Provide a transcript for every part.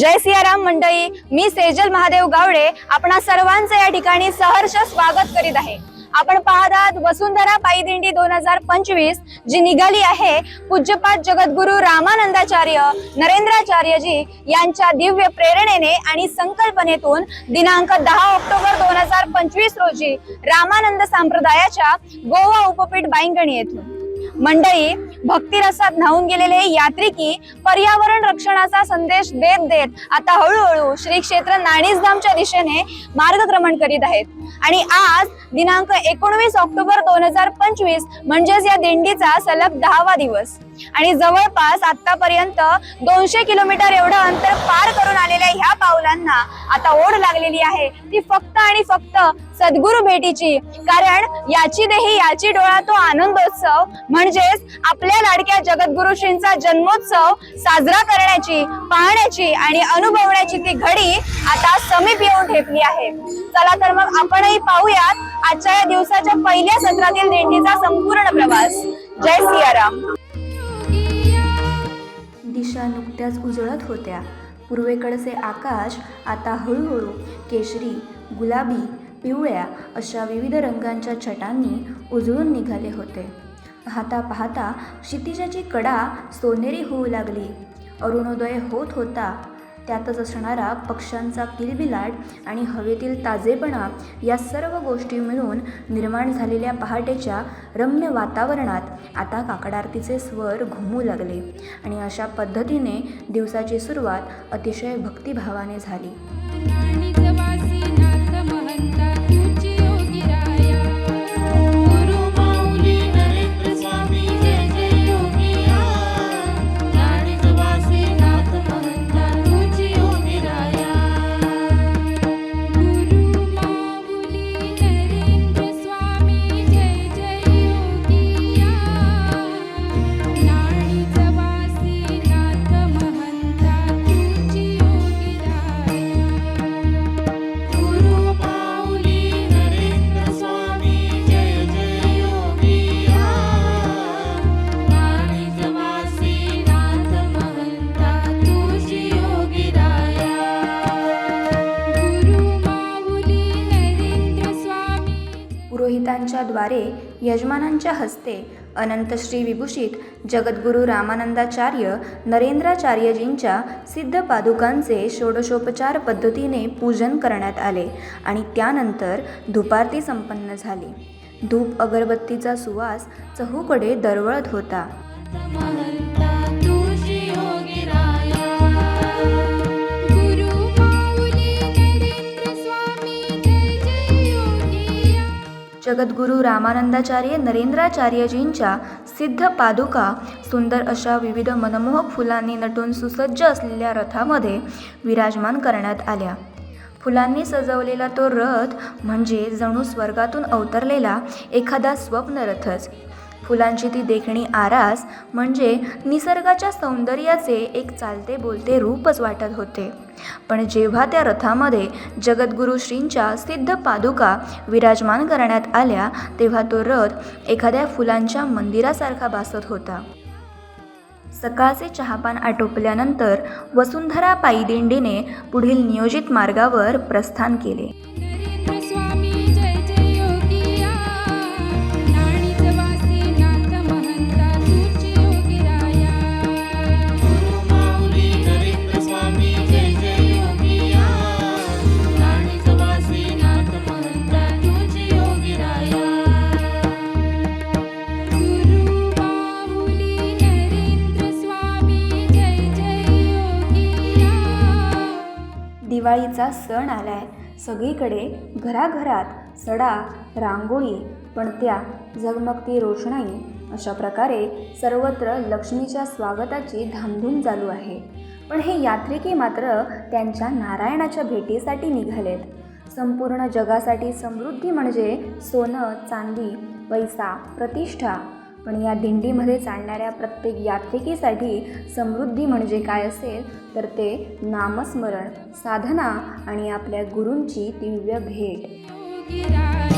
जय सियाराम मंडळी मी सेजल महादेव गावडे आपणा सर्वांचं या ठिकाणी सहर्ष स्वागत करीत आहे. आपण पाहत आहात वसुंधरा पायदिंडी दोन हजार पंचवीस जी निघाली आहे पूज्यपाद जगद्गुरु रामानंदाचार्य नरेंद्राचार्यजी यांच्या दिव्य प्रेरणेने आणि संकल्पनेतून दिनांक दहा ऑक्टोबर दोन हजार पंचवीस रोजी रामानंद संप्रदायाच्या गोवा उपपीठ बाईंगणी येथून. मंडळी भक्तिरसात न्हावून गेलेले हे यात्रिकी पर्यावरण रक्षणाचा संदेश देत देत आता हळूहळू श्री क्षेत्र नाणीसधामच्या दिशेने मार्गक्रमण करीत आहेत. आणि आज दिनांक एकोणवीस ऑक्टोबर दोन हजार पंचवीस म्हणजेच या दिंडीचा सलग दहावा दिवस. आणि जवळपास आतापर्यंत दोनशे किलोमीटर एवढं अंतर पार करून आलेल्या ह्या पावलांना आता ओढ लागलेली आहे. ती फक्त आणि फक्त सद्गुरु भेटीची. कारण याची देही याची डोळा तो आनंदोत्सव म्हणजेच आपल्या लाडक्या जगद्गुरुश्रींचा जन्मोत्सव साजरा करण्याची पाहण्याची आणि अनुभवण्याची ती घडी आता समीप येऊन ठेपली आहे. चला तर मग आपण आपणही पाहूयात आजच्या या दिवसाच्या पहिल्या सत्रातील दिंडीचा संपूर्ण प्रवास. जय सियाराम. दिशा नुकत्याच उजळत होत्या. पूर्वेकडचे आकाश आता हळूहळू केशरी गुलाबी पिवळ्या अशा विविध रंगांच्या छटांनी उजळून निघाले होते. पाहता पाहता क्षितिजाची कडा सोनेरी होऊ लागली. अरुणोदय होत होता. त्यातच असणारा पक्ष्यांचा किलबिलाट आणि हवेतील ताजेपणा या सर्व गोष्टी मिळून निर्माण झालेल्या पहाटेच्या रम्य वातावरणात आता काकडारतीचे स्वर घुमू लागले. आणि अशा पद्धतीने दिवसाची सुरुवात अतिशय भक्तिभावाने झाली. पुरोहितांच्या द्वारे यजमानांच्या हस्ते अनंत श्री विभूषित जगद्गुरू रामानंदाचार्य नरेंद्राचार्यजींच्या सिद्ध पादुकांचे षोडशोपचार पद्धतीने पूजन करण्यात आले आणि त्यानंतर धुपारती संपन्न झाली. धूप अगरबत्तीचा सुवास चहूकडे दरवळत होता. जगद्गुरू रामानंदाचार्य नरेंद्राचार्यजींच्या सिद्ध पादुका सुंदर अशा विविध मनमोहक फुलांनी नटून सुसज्ज असलेल्या रथामध्ये विराजमान करण्यात आल्या. फुलांनी सजवलेला तो रथ म्हणजे जणू स्वर्गातून अवतरलेला एखादा स्वप्नरथच. फुलांची ती देखणी आरास म्हणजे निसर्गाच्या सौंदर्याचे एक चालते बोलते रूपच वाटत होते. पण जेव्हा त्या रथामध्ये जगद्गुरू श्रींच्या सिद्ध पादुका विराजमान करण्यात आल्या तेव्हा तो रथ एखाद्या फुलांच्या मंदिरासारखा भासत होता. सकाळचे चहापान आटोपल्यानंतर वसुंधरा पायी दिंडीने पुढील नियोजित मार्गावर प्रस्थान केले. दिवाळीचा सण आलाय. सगळीकडे घराघरात सडा रांगोळी पण त्या जगमगती रोषणाई अशा प्रकारे सर्वत्र लक्ष्मीच्या स्वागताची धामधूम चालू आहे. पण हे यात्रिकी मात्र त्यांच्या नारायणाच्या भेटीसाठी निघालेत. संपूर्ण जगासाठी समृद्धी म्हणजे सोनं चांदी पैसा प्रतिष्ठा पण या दिंडीमध्ये चालणाऱ्या प्रत्येक यात्रिकीसाठी समृद्धी म्हणजे काय असेल तर ते नामस्मरण साधना आणि आपल्या गुरूंची दिव्य भेट.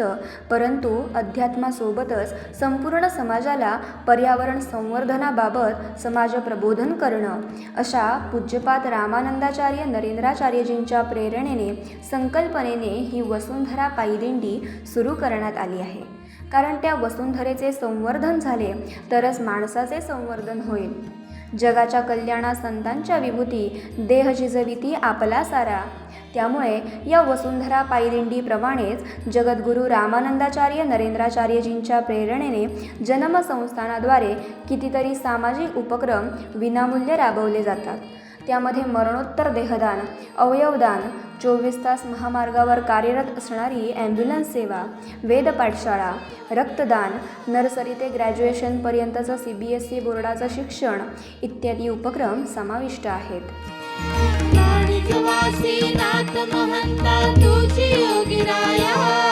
नेणं परंतु अध्यात्मासोबतच संपूर्ण समाजाला पर्यावरण संवर्धनाबाबत समाज प्रबोधन करणं. अशा पूज्यपात रामानंदाचार्य नरेंद्राचार्यजींच्या प्रेरणेने संकल्पनेने ही वसुंधरा पायदिंडी सुरू करण्यात आली आहे. कारण त्या वसुंधरेचे संवर्धन झाले तरच माणसाचे संवर्धन होईल. जगाच्या कल्याणा संतांच्या विभूती देह झिजविती आपला सारा. त्यामुळे या वसुंधरा पायदिंडीप्रमाणेच जगद्गुरू रामानंदाचार्य नरेंद्राचार्यजींच्या प्रेरणेने जन्म संस्थानाद्वारे कितीतरी सामाजिक उपक्रम विनामूल्य राबवले जातात. त्यामध्ये मरणोत्तर देहदान अवयवदान चोवीस तास महामार्गावर कार्यरत असणारी ॲम्ब्युलन्स सेवा वेद पाठशाळा रक्तदान नर्सरी ते ग्रॅज्युएशनपर्यंतचं सी बी एस ई बोर्डाचं शिक्षण इत्यादी उपक्रम समाविष्ट आहेत. महंता तुझी योगिराया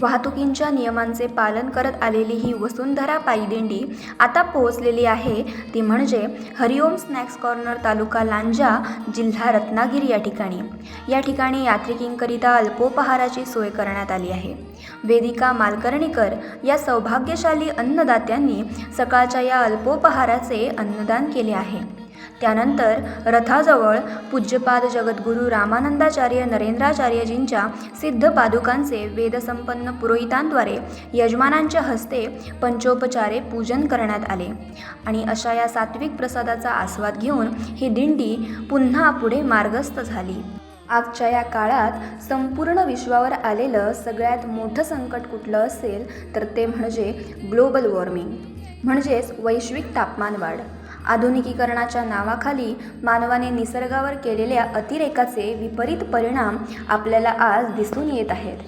वाहतुकींच्या नियमांचे पालन करत आलेली ही वसुंधरा पायदिंडी आता पोहोचलेली आहे. ती म्हणजे हरिओम स्नॅक्स कॉर्नर तालुका लांजा जिल्हा रत्नागिरी या ठिकाणी. या ठिकाणी यात्रिकींकरिता अल्पोपहाराची सोय करण्यात आली आहे. वेदिका मालकर्णीकर या सौभाग्यशाली अन्नदात्यांनी सकाळच्या या अल्पोपहाराचे अन्नदान केले आहे. त्यानंतर रथाजवळ पूज्यपाद जगद्गुरू रामानंदाचार्य नरेंद्राचार्यजींच्या सिद्ध पादुकांचे वेदसंपन्न पुरोहितांद्वारे यजमानांच्या हस्ते पंचोपचारे पूजन करण्यात आले. आणि अशा या सात्विक प्रसादाचा आस्वाद घेऊन ही दिंडी पुन्हा पुढे मार्गस्थ झाली. आजच्या या काळात संपूर्ण विश्वावर आलेलं सगळ्यात मोठं संकट कुठलं असेल तर ते म्हणजे ग्लोबल वॉर्मिंग. म्हणजेच वैश्विक तापमानवाढ आधुनिकीकरणाच्या नावाखाली मानवाने निसर्गावर केलेल्या अतिरेकाचे विपरीत परिणाम आपल्याला आज दिसून येत आहेत.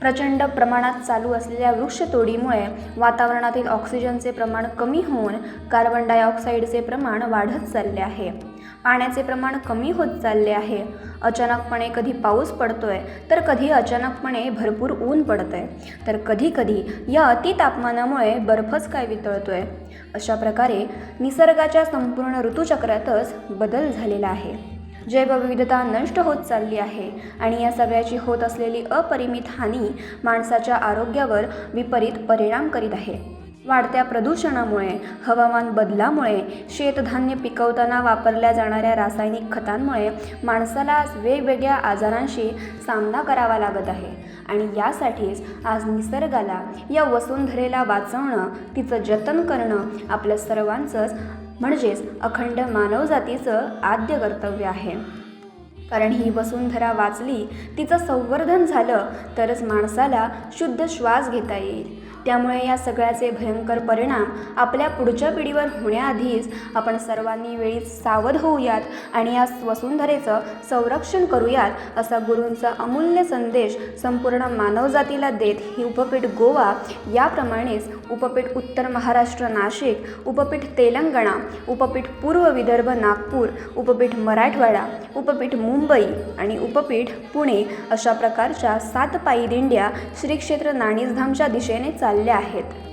प्रचंड प्रमाणात चालू असलेल्या वृक्षतोडीमुळे वातावरणातील ऑक्सिजनचे प्रमाण कमी होऊन कार्बन डायऑक्साईडचे प्रमाण वाढत चालले आहे. पाण्याचे प्रमाण कमी होत चालले आहे. अचानकपणे कधी पाऊस पडतो आहे तर कधी अचानकपणे भरपूर ऊन पडतंय. तर कधीकधी या या अतितापमानामुळे बर्फच काय वितळतो आहे अशा प्रकारे निसर्गाच्या संपूर्ण ऋतुचक्रातच बदल झालेला आहे. जैवविविधता नष्ट होत चालली आहे आणि या सगळ्याची होत असलेली अपरिमित हानी माणसाच्या आरोग्यावर विपरीत परिणाम करीत आहे. वाढत्या प्रदूषणामुळे हवामान बदलामुळे शेतधान्य पिकवताना वापरल्या जाणाऱ्या रासायनिक खतांमुळे माणसाला वेगवेगळ्या आजारांशी सामना करावा लागत आहे. आणि यासाठीच आज निसर्गाला या वसुंधरेला वाचवणं तिचं जतन करणं आपल्या सर्वांचंच म्हणजेच अखंड मानवजातीचं आद्य कर्तव्य आहे. कारण ही वसुंधरा वाचली तिचं संवर्धन झालं तरच माणसाला शुद्ध श्वास घेता येईल. त्यामुळे या सगळ्याचे भयंकर परिणाम आपल्या पुढच्या पिढीवर होण्याआधीच आपण सर्वांनी वेळीच सावध होऊयात आणि या वसुंधरेचं संरक्षण करूयात असा गुरूंचा अमूल्य संदेश संपूर्ण मानवजातीला देत ही उपपीठ गोवा याप्रमाणेच उपपीठ उत्तर महाराष्ट्र नाशिक उपपीठ तेलंगणा उपपीठ पूर्व विदर्भ नागपूर उपपीठ मराठवाडा उपपीठ मुंबई आणि उपपीठ पुणे अशा प्रकारच्या सात पायी दिंड्या श्री क्षेत्र नाणीजधामच्या दिशेने चाल चालल्या आहेत.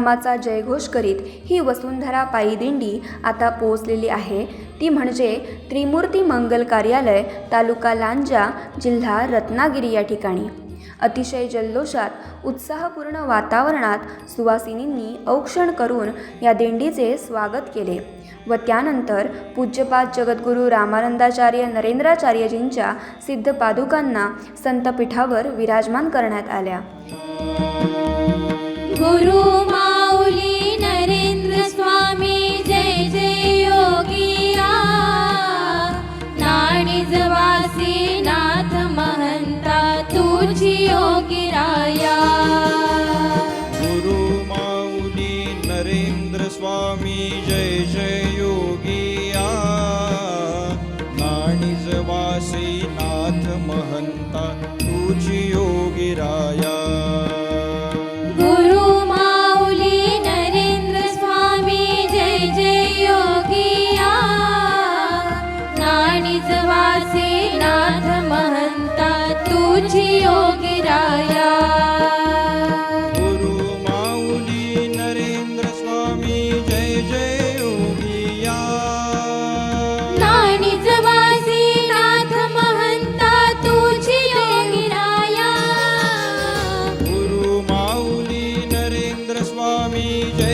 वासे जयघोष करीत ही वसुंधरा पायी दिंडी आता पोहोचलेली आहे. ती म्हणजे त्रिमूर्ती मंगल कार्यालय तालुका लांजा जिल्हा रत्नागिरी या ठिकाणी. अतिशय जल्लोषात उत्साहपूर्ण वातावरणात सुवासिनींनी औक्षण करून या दिंडीचे स्वागत केले व त्यानंतर पूज्यपाद जगद्गुरू रामानंदाचार्य नरेंद्राचार्यजींच्या सिद्ध पादुकांना संतपीठावर विराजमान करण्यात आल्या. गुरु तेरा नरेंद्र स्वामी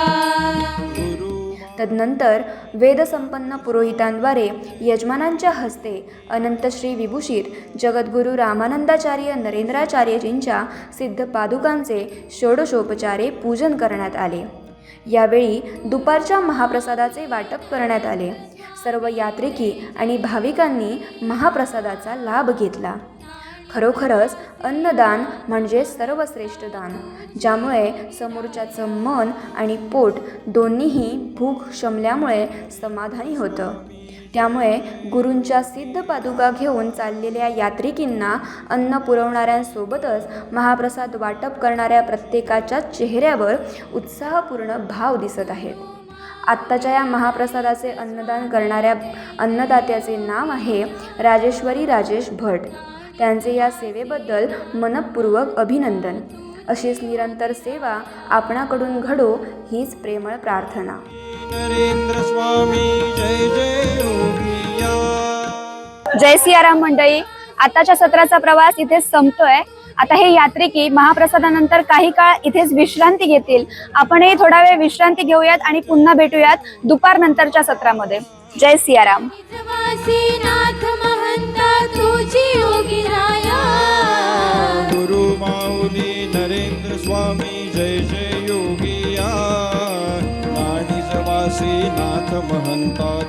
तदनंतर वेदसंपन्न पुरोहितांद्वारे यजमानांच्या हस्ते अनंत श्री विभूषित जगद्गुरू रामानंदाचार्य नरेंद्राचार्यजींच्या सिद्ध पादुकांचे षोडशोपचारे पूजन करण्यात आले. यावेळी दुपारच्या महाप्रसादाचे वाटप करण्यात आले. सर्व यात्रिकी आणि भाविकांनी महाप्रसादाचा लाभ घेतला. खरोखरच अन्नदान म्हणजे सर्वश्रेष्ठ दान ज्यामुळे समोरच्याचं मन आणि पोट दोन्हीही भूक शमल्यामुळे समाधानी होतं. त्यामुळे गुरूंच्या सिद्ध पादुका घेऊन चाललेल्या यात्रिकींना अन्न पुरवणाऱ्यांसोबतच महाप्रसाद वाटप करणाऱ्या प्रत्येकाच्या चेहऱ्यावर उत्साहपूर्ण भाव दिसत आहेत. आत्ताच्या या महाप्रसादाचे अन्नदान करणाऱ्या अन्नदात्याचे नाव आहे राजेश्वरी राजेश भट. त्यांचे या सेवेबद्दल मनपूर्वक अभिनंदन. अशीच निरंतर सेवा आपणाकडून घडो हीच प्रेमळ प्रार्थना. नरेंद्र स्वामी जय जय योगिया. जय सियाराम मंडळी आताच्या सत्राचा प्रवास इथेच संपतोय. आता हे यात्रिकी महाप्रसादानंतर काही काळ इथेच विश्रांती घेतील. आपणही थोडा वेळ विश्रांती घेऊयात आणि पुन्हा भेटूयात दुपार नंतरच्या सत्रामध्ये. जय सियाराम. नाथ महंता तुझी योगी राया गुरु माऊली नरेंद्र स्वामी जय जय योगिया. नाथ महंता